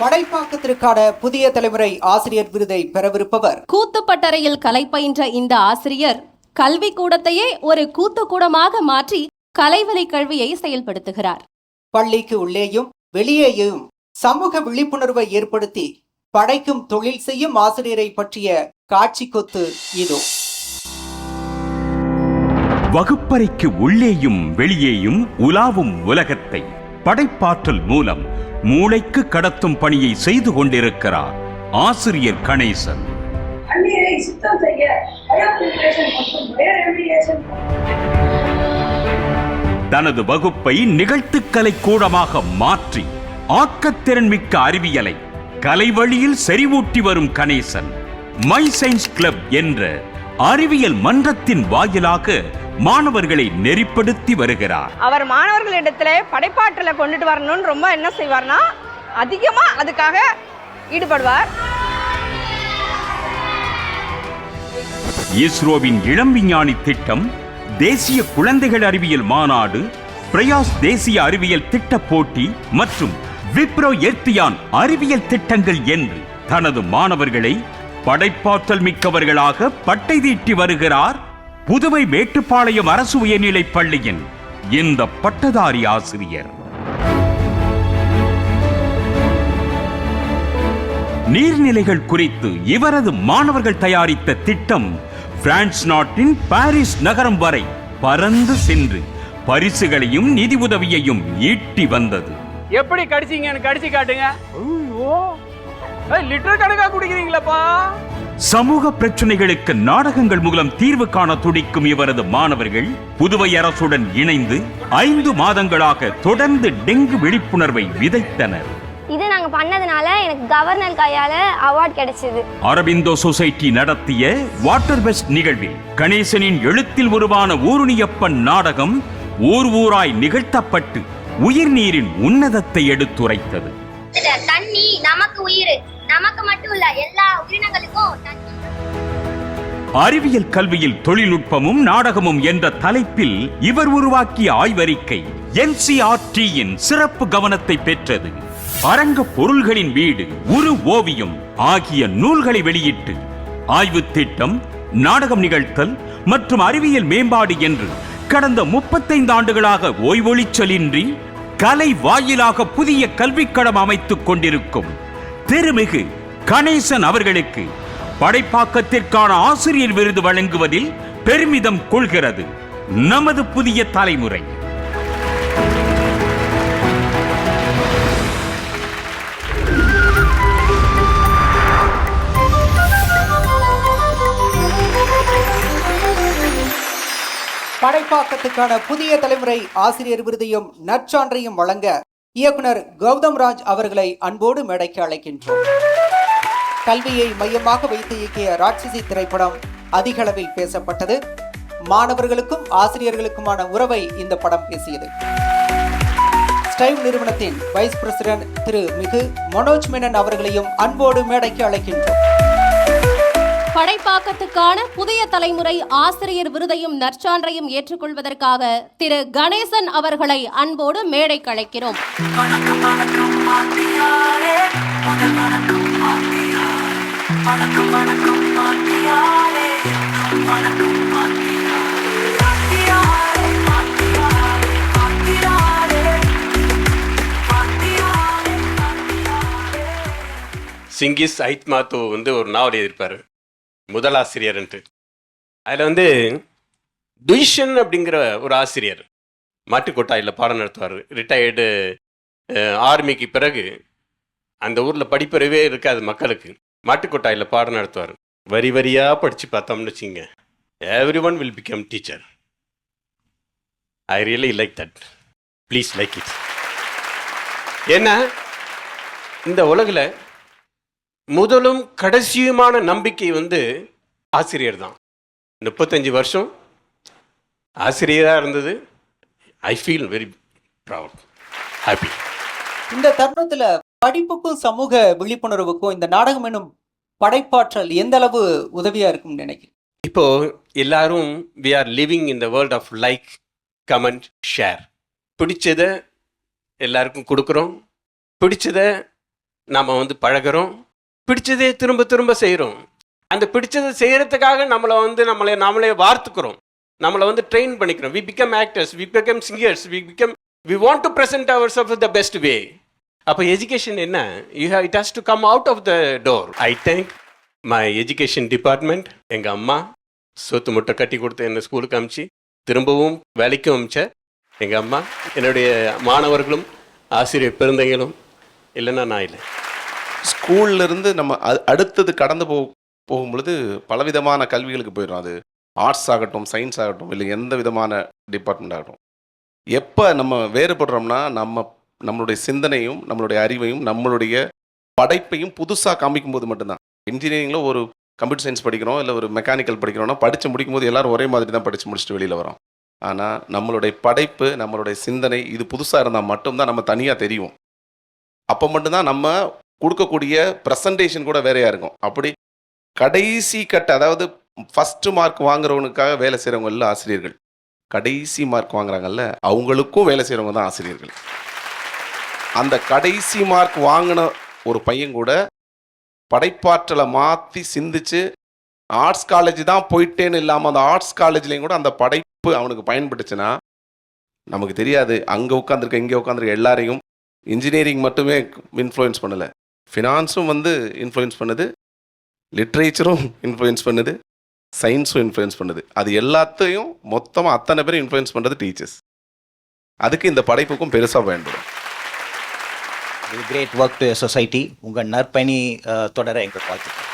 படைப்பாக்கத்திற்கான புதிய தலைமுறை ஆசிரியர் விருதை பெறவிருப்பவர். கூத்துப்பட்டறையில் கலை பயின்ற இந்த ஆசிரியர் கல்வி கூடத்தையே ஒரு கூத்துக்கூடமாக மாற்றி கலைவழி கல்வியை செயல்படுத்துகிறார். பள்ளிக்கு உள்ளேயும் வெளியேயும் சமூக விழிப்புணர்வை ஏற்படுத்தி படைக்கும் தொழில் செய்யும் ஆசிரியரை பற்றிய காட்சி கொத்து இதோ. வகுப்பறைக்கு உள்ளேயும் வெளியேயும் உலாவும் உலகத்தை. படைப்பாற்றல் மூலம் மூளைக்கு கடத்தும் பணியை செய்து கொண்டிருக்கிறார் ஆசிரியர் கணேசன். தனது வகுப்பை நிகழ்த்துக்கலை கூடமாக மாற்றி ஆக்கத்திறன் மிக்க அறிவியலை கலை வழியில் செறிவூட்டி வரும் கணேசன் மை சயின்ஸ் கிளப் என்ற அறிவியல் மன்றத்தின் வாயிலாக மாணவர்களை நெறிப்படுத்தி வருகிறார். அவர் மாணவர்களிடத்துல படைப்பாற்றலை கொண்டுட்டு வரணும்னு ரொம்ப என்ன செய்வார்னா அதிகமா அதுக்காக ஈடுபடுவார். இஸ்ரோவின் இளம் விஞ்ஞானி திட்டம் தேசிய குழந்தைகள் அறிவியல் மாநாடு பிரயாஸ் தேசிய அறிவியல் திட்ட போட்டி மற்றும் விப்ரோ எர்த்தியான் அறிவியல் திட்டங்கள் என்று தனது மாணவர்களை படைப்பாற்றல் மிக்கவர்களாக பட்டை தீட்டி வருகிறார் புதுவை மேட்டுப்பாளையம் அரசு உயர்நிலைப் பள்ளியின் இந்த பட்டதாரி ஆசிரியர். நீர்நிலைகள் குறித்து இவரது மாணவர்கள் தயாரித்த திட்டம் பிரான்ஸ் நாட்டின் பாரிஸ் நகரம் வரை பறந்து சென்று பரிசுகளையும் நிதி உதவியையும் ஈட்டி வந்தது. எப்படி கடிச்சீங்கன்னு கடிச்சு காட்டுங்க. ஐயோ. லிட்டர் கணக்கா குடிக்கிறீங்களப்பா? சமூக பிரச்சனைகளுக்கு நாடகங்கள் மூலம் தீர்வு காண துடிக்கும் இவரது மாணவர்கள் புதுவை அரசுடன் இணைந்து ஐந்து மாதங்களாக தொடர்ந்து டெங்கு விழிப்புணர்வை விதைத்தனர். இது நாங்கள் பண்ணதுனால எனக்கு கவர்னர் கையால் அவார்ட் கிடைச்சிது. அரபிந்தோ சொசைட்டி நடத்திய வாட்டர் பெஸ்ட் நிகழ்வில் கணேசனின் எழுத்தில் உருவான ஊருணியப்பன் நாடகம் ஊர் ஊராய் நிகழ்த்தப்பட்டு உயிர்நீரின் உன்னதத்தை எடுத்துரைத்தது. தண்ணி நமக்கு உயிர் நமக்கு மட்டும் இல்ல உயிரினங்களுக்கும் அறிவியல் கல்வியில் தொழில்நுட்பமும் நாடகமும் என்ற தலைப்பில் இவர் உருவாக்கிய ஆய்வறிக்கை என்சிஆர்டியின் சிறப்பு கவனத்தை பெற்றது. அரங்க பொருள்களின் வீடு உரு ஓவியம் ஆகிய நூல்களை வெளியிட்டு ஆய்வு திட்டம் நாடகம் நிகழ்த்தல் மற்றும் அறிவியல் மேம்பாடு என்று கடந்த முப்பத்தைந்து ஆண்டுகளாக ஓய்வொழிச்சலின்றி கலை வாயிலாக புதிய கல்விக்கடம் அமைத்துக் கொண்டிருக்கும். திருமிகு கணேசன் அவர்களுக்கு படைப்பாக்கத்திற்கான ஆசிரியர் விருது வழங்குவதில் பெருமிதம் கொள்கிறது. நமது புதிய தலைமுறை. படைப்பாக்கத்துக்கான புதிய தலைமுறை ஆசிரியர் விருதையும் நற்சான்றையும் வழங்க இயக்குனர் கௌதம் ராஜ் அவர்களை அன்போடு மேடைக்கு அழைக்கின்றோம். கல்வியை மையமாக வைத்து இயக்கிய ராட்சசி திரைப்படம் அதிக அளவில் பேசப்பட்டது. மாணவர்களுக்கும் ஆசிரியர்களுக்குமான உறவை இந்த படம் பேசியது. ஸ்டைவ் நிறுவனத்தின் வைஸ் பிரசிடென்ட் திரு மிகு மனோஜ் மேனன் அவர்களையும் அன்போடு மேடைக்கு அழைக்கின்றோம். படைப்பாக்கத்துக்கான புதிய தலைமுறை ஆசிரியர் விருதையும் நற்சான்றையும் ஏற்றுக்கொள்வதற்காக திரு கணேசன் அவர்களை அன்போடு சிங்கிஸ் ஐத்மாத்து வந்து ஒரு நாவல் எழுதியிருப்பார். முதலாசிரியர்ன்ட்டு அதில் வந்து துய்ஷன் அப்படிங்கிற ஒரு ஆசிரியர் மாட்டுக்கொட்டாயில் பாடம் நடத்துவார். ரிட்டையர்டு ஆர்மிக்கு பிறகு அந்த ஊரில் படிப்பறிவே இருக்காது மக்களுக்கு. மாட்டுக்கொட்டாயில் பாடம் நடத்துவார். வரி வரியாக படித்து பார்த்தோம்னு வச்சுங்க. Every one will become teacher I really like that please like it ஏன்னா இந்த உலகில் முதலும் கடைசியுமான நம்பிக்கை வந்து ஆசிரியர் தான். முப்பத்தஞ்சு வருஷம் ஆசிரியராக இருந்தது. I feel very proud happy இந்த தருணத்தில் படிப்புக்கும் சமூக விழிப்புணர்வுக்கும் இந்த நாடகம் எனும் படைப்பாற்றல் எந்த அளவு உதவியா இருக்கும்னு நினைக்கிறேன் இப்போ எல்லாரும் we are living in the world of like comment share பிடிச்சதை எல்லாருக்கும் கொடுக்குறோம். பிடிச்சதை நாம் வந்து பழகுறோம். பிடிச்சதே திரும்ப திரும்ப செய்கிறோம் அந்த பிடிச்சதை செய்கிறதுக்காக நம்மளை வந்து நம்மளை நாமளே வார்த்துக்கிறோம். நம்மளை வந்து ட்ரெயின் பண்ணிக்கிறோம். We become actors we become singers we become we want to present ourselves the best way அப்போ எஜுகேஷன் என்ன? You have it has to come out of the door I thank my education department எங்கள் அம்மா சொத்து முட்டை கட்டி கொடுத்து என்னை ஸ்கூலுக்கு அமிச்சு திரும்பவும் வேலைக்கும் அமிச்ச எங்கள் அம்மா என்னுடைய மாணவர்களும் ஆசிரியர் பெருந்தைகளும் இல்லைன்னா நான் இல்லை. ஸ்கூல்லேருந்து நம்ம அடுத்தது கடந்து போ போகும் பொழுது பலவிதமான கல்விகளுக்கு போயிடும். அது ஆர்ட்ஸ் ஆகட்டும் சயின்ஸ் ஆகட்டும் இல்லை எந்த விதமான டிபார்ட்மெண்ட் ஆகட்டும். எப்போ நம்ம வேறுபடுறோம்னா நம்ம நம்மளுடைய சிந்தனையும் நம்மளுடைய அறிவையும் நம்மளுடைய படைப்பையும் புதுசாக காமிக்கும் போது மட்டும்தான். இன்ஜினியரிங்கில் ஒரு கம்ப்யூட்டர் சயின்ஸ் படிக்கிறோம் இல்லை ஒரு மெக்கானிக்கல் படிக்கிறோம்னா படித்து முடிக்கும் போது ஒரே மாதிரி தான் படித்து முடிச்சுட்டு வெளியில் வரோம். ஆனால் நம்மளுடைய படைப்பு நம்மளுடைய சிந்தனை இது புதுசாக இருந்தால் மட்டும்தான் நம்ம தனியாக தெரியும். அப்போ மட்டும்தான் நம்ம கொடுக்கக்கூடிய ப்ரெசன்டேஷன் கூட வேறையாக இருக்கும். அப்படி கடைசி கட்ட அதாவது ஃபஸ்ட்டு மார்க் வாங்குறவனுக்காக வேலை செய்கிறவங்க இல்லை ஆசிரியர்கள். கடைசி மார்க் வாங்குறாங்கல்ல அவங்களுக்கும் வேலை செய்கிறவங்க தான் ஆசிரியர்கள். அந்த கடைசி மார்க் வாங்கின ஒரு பையன் கூட படைப்பாற்றலை மாற்றி சிந்திச்சு ஆர்ட்ஸ் காலேஜ் தான் போயிட்டேன்னு இல்லாமல் அந்த ஆர்ட்ஸ் காலேஜ்லேயும் கூட அந்த படைப்பு அவனுக்கு பயன்பட்டுச்சுன்னா நமக்கு தெரியாது. அங்கே உட்காந்துருக்க இங்கே உட்காந்துருக்க எல்லாரையும் இன்ஜினியரிங் மட்டுமே இன்ஃப்ளூயன்ஸ் பண்ணலை. ஃபினான்ஸும் வந்து இன்ஃப்ளூயன்ஸ் பண்ணுது. லிட்ரேச்சரும் இன்ஃப்ளூயன்ஸ் பண்ணுது. சயின்ஸும் இன்ஃப்ளூயன்ஸ் பண்ணுது. அது எல்லாத்தையும் மொத்தமாக அத்தனை பேரும் இன்ஃப்ளூயன்ஸ் பண்ணுறது டீச்சர்ஸ் அதுக்கு இந்த படைப்புக்கும் பெருசாக பயன்படும். கிரேட் ஒர்க் டு சொசைட்டி உங்கள் நற்பணி தொடர எங்கள் வாழ்த்துக்கள்.